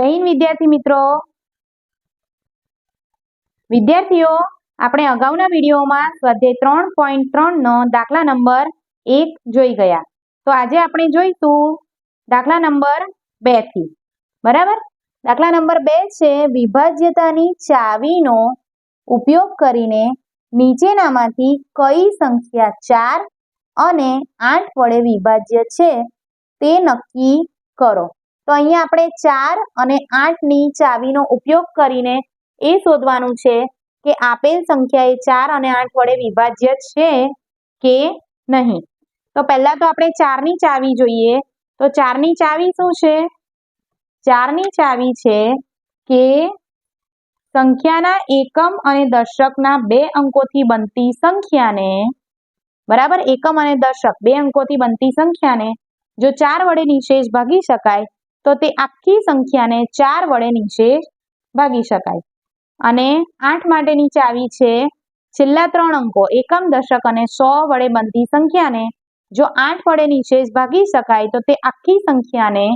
હિન્દ, વિદ્યાર્થી મિત્રો. વિદ્યાર્થીઓ, આપણે અગાઉના વિડીયોમાં સ્વાધ્યાય ત્રણ પોઈન્ટ ત્રણનો દાખલા નંબર એક જોઈ ગયા. તો આજે આપણે જોઈશું દાખલા નંબર બેથી. બરાબર? દાખલા નંબર બે છે, વિભાજ્યતાની ચાવીનો ઉપયોગ કરીને નીચેનામાંથી કઈ સંખ્યા ચાર અને આઠ વડે વિભાજ્ય છે તે નક્કી કરો. તો અહીંયા આપણે ચાર અને આઠની ચાવીનો ઉપયોગ કરીને એ શોધવાનું છે કે આપેલ સંખ્યા એ ચાર અને આઠ વડે વિભાજ્ય છે કે નહીં. તો પહેલા તો આપણે ચારની ચાવી જોઈએ. તો ચારની ચાવી શું છે? ચારની ચાવી છે કે સંખ્યાના એકમ અને દશકના બે અંકોથી બનતી સંખ્યાને, બરાબર? એકમ અને દશક બે અંકોથી બનતી સંખ્યાને જો ચાર વડે નિશેષ ભાગી શકાય તો તે આખી સંખ્યાને ચાર વડે નિશેષ ભાગી શકાય. અને આઠ માટેની ચાવી છે, છેલ્લા ત્રણ અંકો, એકમ દશક અને સો વડે બનતી સંખ્યાને જો આઠ વડે નિશેષ ભાગી શકાય, તો તે આખી સંખ્યાને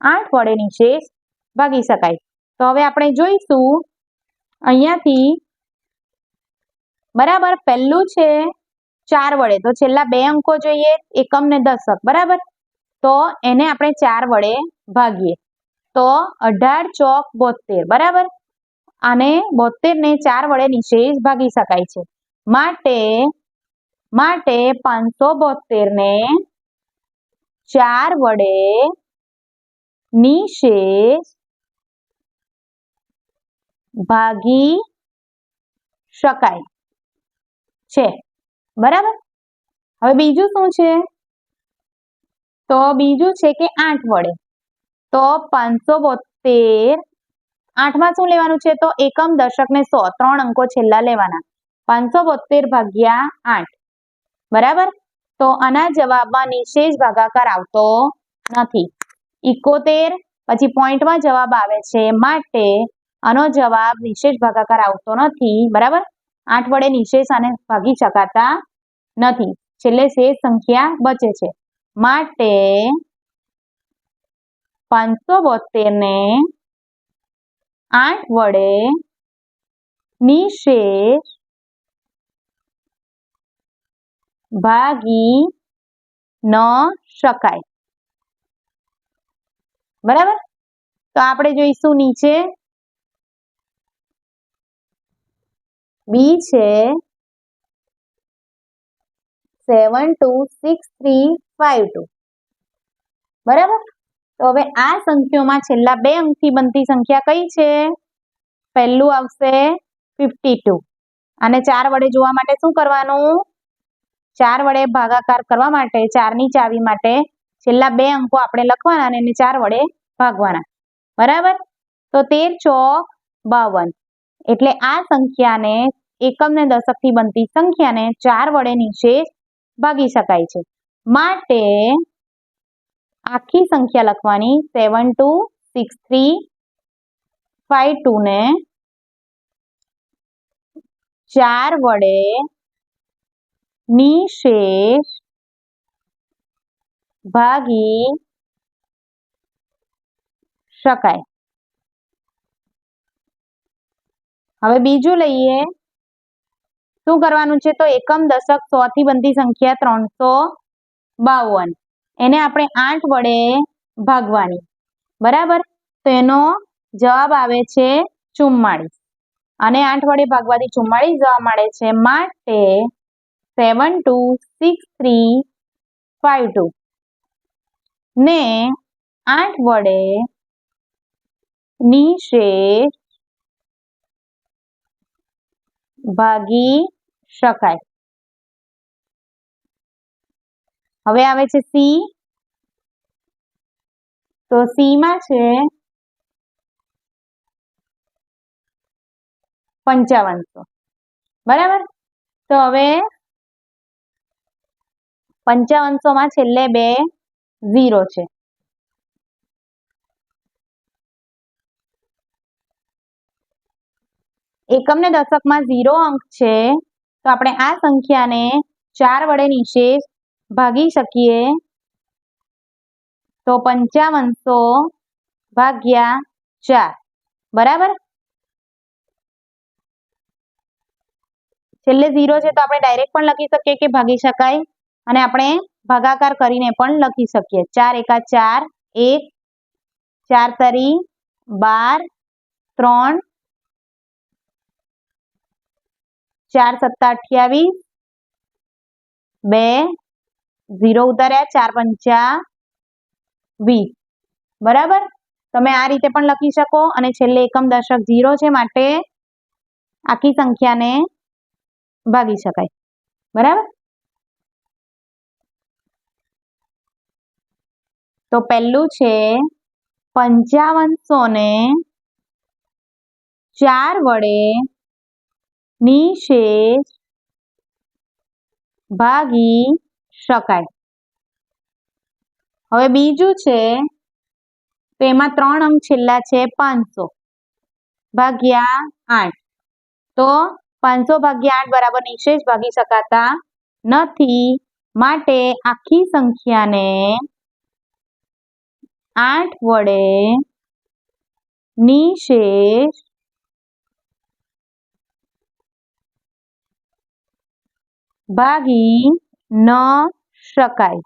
આઠ વડે નિશેષ ભાગી શકાય. તો હવે આપણે જોઈશું, અહીંયાથી બરાબર પહેલું છે ચાર વડે, તો છેલ્લા બે અંકો જોઈએ, એકમ ને દશક, બરાબર? તો એને આપણે ચાર વડે ભાગીએ. તો અઢાર ચોક બોતેર બરાબર? અને બોતેર ને ચાર વડે નિશેષ ભાગી શકાય છે. માટે માટે પાંચસો બોતેર ને ચાર વડે નિશેષ ભાગી શકાય છે. બરાબર? હવે બીજું શું છે? તો બીજું છે કે આઠ વડે. તો પાંચસો બોતેર આઠમાં શું લેવાનું છે? તો એકમ દશક ને સો, ત્રણ અંકો છેલ્લા લેવાના. પાંચસો બોતેર ભાગ્યા આઠ. બરાબર? તો આના જવાબમાં નિશેષ ભાગાકાર આવતો નથી. ઇકોતેર પછી પોઈન્ટમાં જવાબ આવે છે માટે આનો જવાબ નિશેષ ભાગાકાર આવતો નથી. બરાબર? આઠ વડે નિશેષ આને ભાગી શકાતા નથી. છેલ્લે શેષ સંખ્યા બચે છે. માટે પાંચસો બોતેર ને આઠ વડે નિશેષ ભાગી ન શકાય. બરાબર? તો આપણે જોઈશું નીચે. બી છે seven two six three five two. બરાબર? તો હવે આ સંખ્યાઓમાં છેલ્લા બે અંકથી બનતી સંખ્યા કઈ છે? પહેલું આવશે ફિફ્ટી અને ચાર વડે જોવા માટે શું કરવાનું? ચાર વડે ભાગાકાર કરવા માટે, ચારની ચાવી માટે છેલ્લા બે અંકો આપણે લખવાના અને ચાર વડે ભાગવાના. બરાબર? તો તેર ચોક બાવન. એટલે આ સંખ્યાને એકમ ને દશકથી બનતી સંખ્યાને ચાર વડે નિશેષ ભાગી શકાય છે. માટે આખી સંખ્યા લખવાની seven two six three five two ને ચાર વડે નિશેષ ભાગી શકાય. હવે બીજું લઈએ. શું કરવાનું છે? તો એકમ દશક સો થી બનતી સંખ્યા ત્રણસો બાવન. એને આપણે આઠ વડે ભાગવાની. બરાબર? તો એનો જવાબ આવે છે ચુમ્માળીસ. અને આઠ વડે ભાગવાથી ચુમ્માળીસ જવાબ મળે છે માટે seven two six three five two. ને આઠ વડે નિશેષ ભાગી શકાય. હવે આવે છે સી. તો સી માં છે પંચાવનસો. બરાબર? તો હવે પંચાવનસો માં છેલ્લે બે ઝીરો છે. એકમ ને દશકમાં ઝીરો અંક છે, તો આપણે આ સંખ્યાને ચાર વડે નિશેષ ભાગી શકીએ. તો પંચાવનસો ભાગ્યા ચાર. બરાબર? છેલ્લે ઝીરો છે તો આપણે ડાયરેક્ટ પણ લખી શકીએ કે ભાગી શકાય? અને આપણે ભાગાકાર કરીને પણ લખી શકીએ. ચાર એકા ચાર, એક. ચાર તરી બાર, ત્રણ. ચાર સત્તા અઠ્યાવીસ, બે. ઝીરો ઉતાર્યા, ચાર પંચા વીસ. બરાબર? તમે આ રીતે પણ લખી શકો અને છેલ્લે એકમ દશક ઝીરો છે માટે આખી સંખ્યાને ભાગી શકાય. બરાબર? તો પહેલું છે પંચાવનસો ને ચાર વડે નિશેષ ભાગી શકાય. હવે બીજું છે તો એમાં ત્રણ અંક છેલ્લા છે પાંચસો ભાગ્યા આઠ. તો પાંચસો ભાગ્યા આઠ બરાબર નિશેષ ભાગી શકાતા નથી. માટે આખી સંખ્યાને આઠ વડે નિશેષ ભાગી ન શકાય.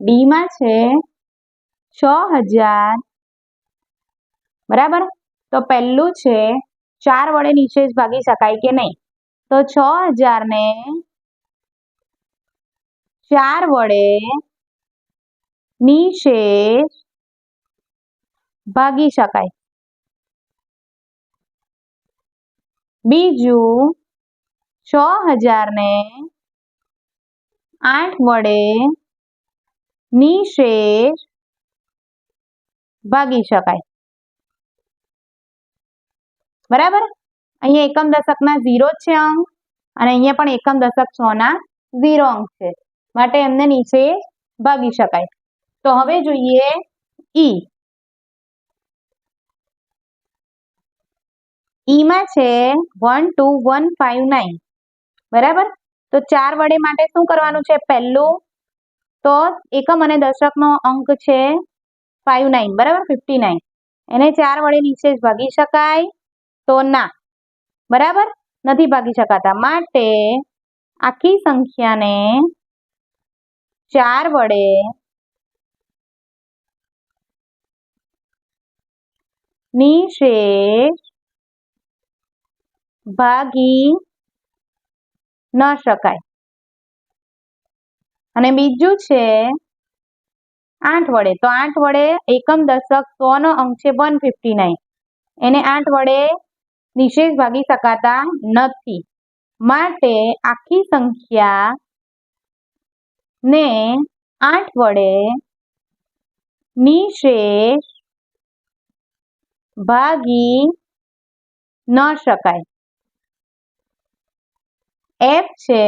ડી માં છે છ હજાર. બરાબર? તો પહેલું છે ચાર વડે નિશેષ ભાગી શકાય કે નહીં? તો છ હજાર ને ચાર વડે નિશેષ ભાગી શકાય. બીજું છ હજાર ને આઠ વડે નિશેષ ભાગી શકાય. બરાબર? અહીંયા એકમ દશકના ઝીરો છે અંક, અને અહીંયા પણ એકમ દશક છ ના ઝીરો અંક છે. માટે એમને નીચે ભાગી શકાય. તો હવે જોઈએ ઈ. ઈમાં છે one two one five nine બરાબર? તો ચાર વડે માટે શું કરવાનું છે પહેલું? તો એકમ અને દશકનો અંક છે ફાઇવ નાઇન બરાબર? ફિફ્ટી નાઇન એને ચાર વડે નિશેષ ભાગી શકાય તો ના. બરાબર? નથી ભાગી શકાતા. માટે આખી સંખ્યાને ચાર વડે નિશેષ ભાગી ન શકાય. અને બીજું છે આઠ વડે. તો આઠ વડે એકમ દશક સો નો અંક છે વન ફિફ્ટી નાઇન એને આઠ વડે નિશેષ ભાગી શકાતા નથી. માટે આખી સંખ્યા ને આઠ વડે નિશેષ ભાગી ન શકાય. એફ છે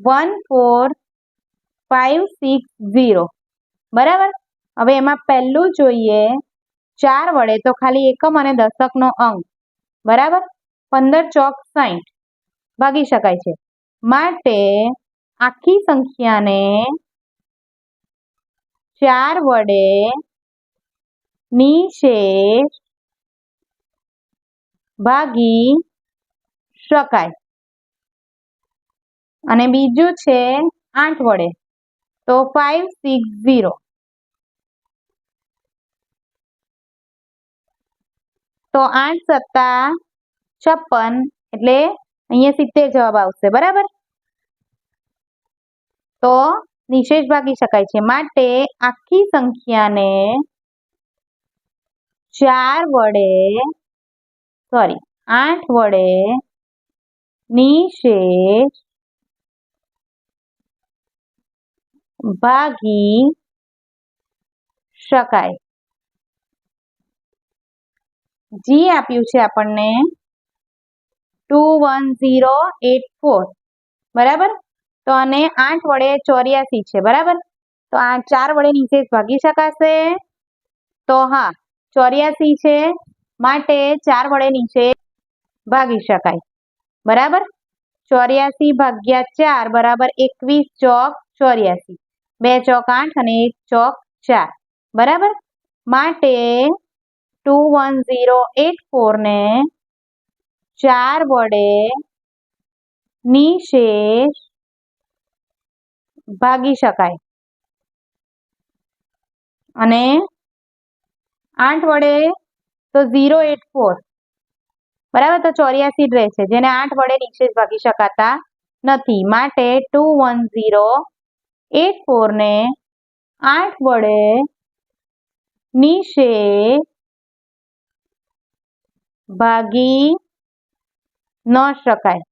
one four five six zero બરાબર? હવે એમાં પહેલું જોઈએ ચાર વડે, તો ખાલી એકમ અને દશકનો અંક. બરાબર? પંદર ચોક સાઠ ભાગી શકાય છે. માટે આખી સંખ્યાને ચાર વડે નિશેષ ભાગી શકાય. અને બીજું છે આઠ વડે. તો ફાઈવ સિક્સ ઝીરો તો આઠ, સત્તા, છપ્પન, એટલે અહીંયા સિત્તેર જવાબ આવશે, બરાબર? તો નિશેષ ભાગી શકાય છે. માટે આખી સંખ્યાને ચાર વડે સોરી આઠ વડે નિશેષ ભાગી શકાય. જી આપ્યું છે આપણને two one zero eight four બરાબર? તો અને આઠ વડે ચોર્યાસી છે, બરાબર? તો આ ચાર વડે નીચે ભાગી શકાશે. તો હા, ચોર્યાસી છે, માટે ચાર વડે નીચે ભાગી શકાય. બરાબર? ચોર્યાસી ભાગ્યા ચાર બરાબર એકવીસ ચોક ચોર્યાસી. બે ચોક આઠ અને એક ચોક ચાર. બરાબર? માટે ટુ વન ઝીરો એટ ફોરને ચાર વડે નિશેષ ભાગી શકાય. અને આઠ વડે તો ઝીરો એટ ફોર. બરાબર? તો ચોર્યાસી જ રહેશે. જેને આઠ વડે નિશેષ ભાગી શકાતા નથી. માટે ટુ વન ઝીરો એટ ફોરને આઠ વડે નિશેષ ભાગી ન શકાય.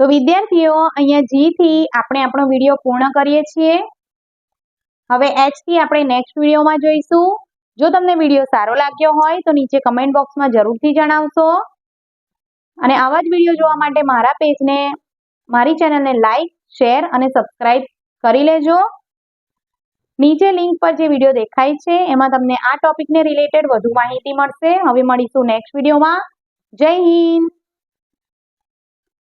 તો વિદ્યાર્થીઓ, અહીંયા જી થી આપણે આપણો વીડિયો પૂર્ણ કરીએ છીએ. હવે એચથી આપણે નેક્સ્ટ વિડીયોમાં જોઈશું. જો તમને વીડિયો સારો લાગ્યો હોય, તો નીચે કમેન્ટ બોક્સમાં જરૂરથી જણાવશો. અને આવા જ વીડિયો જોવા માટે મારા પેજને મારી ચેનલને લાઈક શેર અને સબસ્ક્રાઇબ કરી લેજો. નીચે લિંક પર જે વીડિયો દેખાય છે, એમાં તમને આ ટોપિકને રિલેટેડ વધુ માહિતી મળશે. હવે મળીશું નેક્સ્ટ વિડીયોમાં જય હિન્દ!